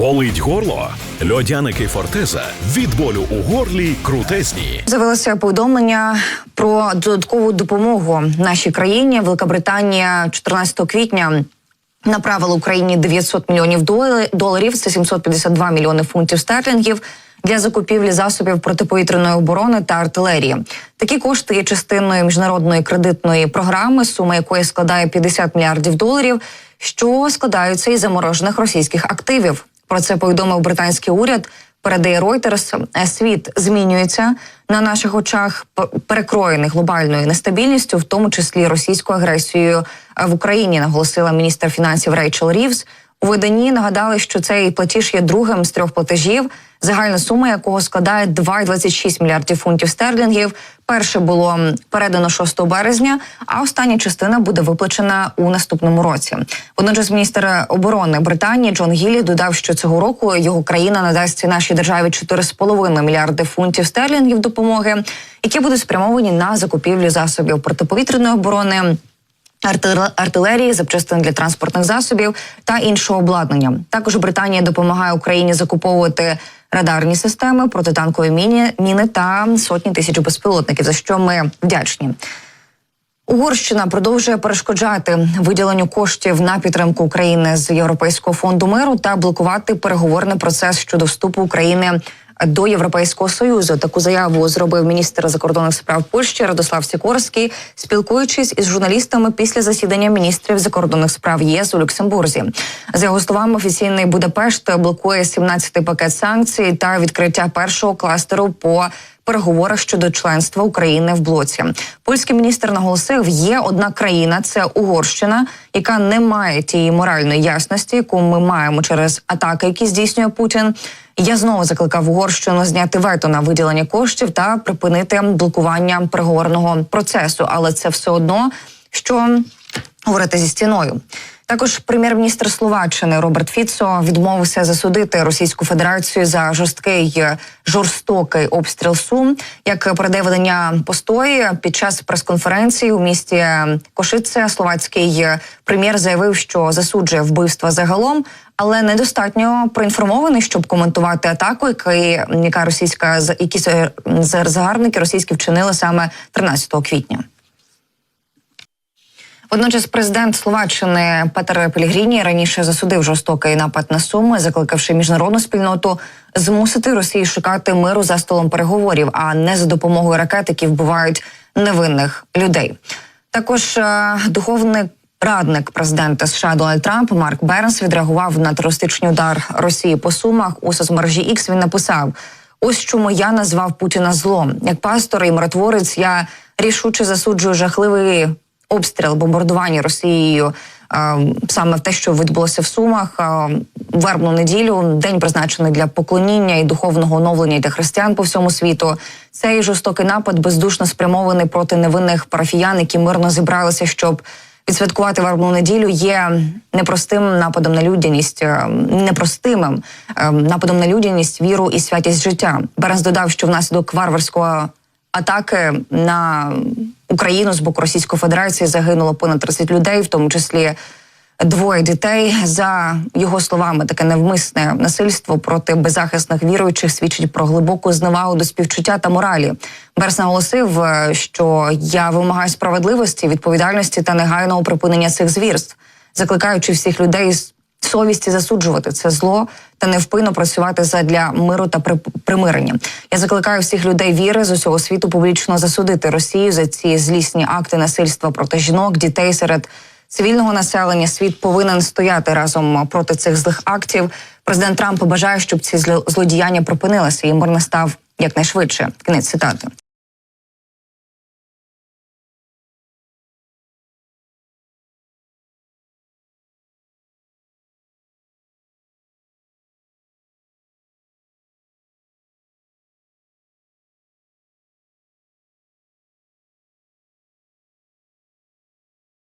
Болить горло? Льодяники Фортеза від болю у горлі крутезні. З'явилося повідомлення про додаткову допомогу нашій країні. Велика Британія 14 квітня направила Україні 900 мільйонів доларів. Це 752 мільйони фунтів стерлінгів. Для закупівлі засобів протиповітряної оборони та артилерії такі кошти є частиною міжнародної кредитної програми, сума якої складає 50 мільярдів доларів, що складаються із заморожених російських активів. Про це повідомив британський уряд. Передає Reuters. Е, Світ змінюється на наших очах, перекроєний глобальною нестабільністю, в тому числі російською агресією е, в Україні, наголосила міністр фінансів Рейчел Рівз. У виданні нагадали, що цей платіж є другим з трьох платежів, загальна сума якого складає 2,26 мільярдів фунтів стерлінгів. Перше було передано 6 березня, а остання частина буде виплачена у наступному році. Водночас міністр оборони Британії Джон Гіллі додав, що цього року його країна надасть нашій державі 4,5 мільярди фунтів стерлінгів допомоги, які будуть спрямовані на закупівлю засобів протиповітряної оборони. Артил- артилерії, запчастин для транспортних засобів та іншого обладнання. Також Британія допомагає Україні закуповувати радарні системи, протитанкові міні, міни та сотні тисяч безпілотників, за що ми вдячні. Угорщина продовжує перешкоджати виділенню коштів на підтримку України з Європейського фонду миру та блокувати переговорний процес щодо вступу України до Європейського союзу. Таку заяву зробив міністр закордонних справ Польщі Радослав Сікорський, спілкуючись із журналістами після засідання міністрів закордонних справ ЄС у Люксембурзі. За його словами, офіційний Будапешт блокує 17-й пакет санкцій та відкриття першого кластеру по переговорах щодо членства України в блоці. Польський міністр наголосив, є одна країна, це Угорщина, яка не має тієї моральної ясності, яку ми маємо через атаки, які здійснює Путін. Я знову закликав Угорщину зняти вето на виділення коштів та припинити блокування переговорного процесу, але це все одно що говорити зі стіною. Також прем'єр-міністр Словаччини Роберт Фіцо відмовився засудити Російську Федерацію за жорсткий е, жорстокий обстріл Сум. Як передає видання постої під час прес-конференції у місті Кошице, словацький е, прем'єр заявив, що засуджує вбивства загалом, але недостатньо проінформований, щоб коментувати атаку, яка, яка російська які за- за- загарбники російські вчинили саме 13 квітня. Водночас президент Словаччини Петер Пелігріні раніше засудив жорстокий напад на Суми, закликавши міжнародну спільноту змусити Росію шукати миру за столом переговорів, а не за допомогою ракет, які вбивають невинних людей. Також е, духовний радник президента США Дональд Трамп Марк Бернс відреагував на терористичний удар Росії по Сумах у соцмережі X Він написав: Ось чому я назвав Путіна злом. Як пастор і миротворець, я рішуче засуджую жахливий обстріл, бомбардування Росією е, саме те, що відбулося в Сумах е, вербну неділю, день призначений для поклоніння і духовного оновлення для християн по всьому світу. Цей жорстокий напад бездушно спрямований проти невинних парафіян, які мирно зібралися, щоб відсвяткувати вербну неділю, є непростим нападом на людяність, е, непростимим нападом на людяність, віру і святість життя. Бернс додав, що внаслідок варварського атаки на Україну з боку Російської Федерації загинуло понад 30 людей, в тому числі двоє дітей. За його словами, таке невмисне насильство проти беззахисних віруючих свідчить про глибоку зневагу до співчуття та моралі. Берс наголосив, е, що я вимагаю справедливості, відповідальності та негайного припинення цих звірств, закликаючи всіх людей совісті засуджувати це зло та невпинно працювати задля миру та при- примирення. Я закликаю всіх людей віри з усього світу публічно засудити Росію за ці злісні акти насильства проти жінок, дітей серед цивільного населення. Світ повинен стояти разом проти цих злих актів. Президент Трамп бажає, щоб ці зло- злодіяння припинилися і мир настав якнайшвидше. Кінець цитати.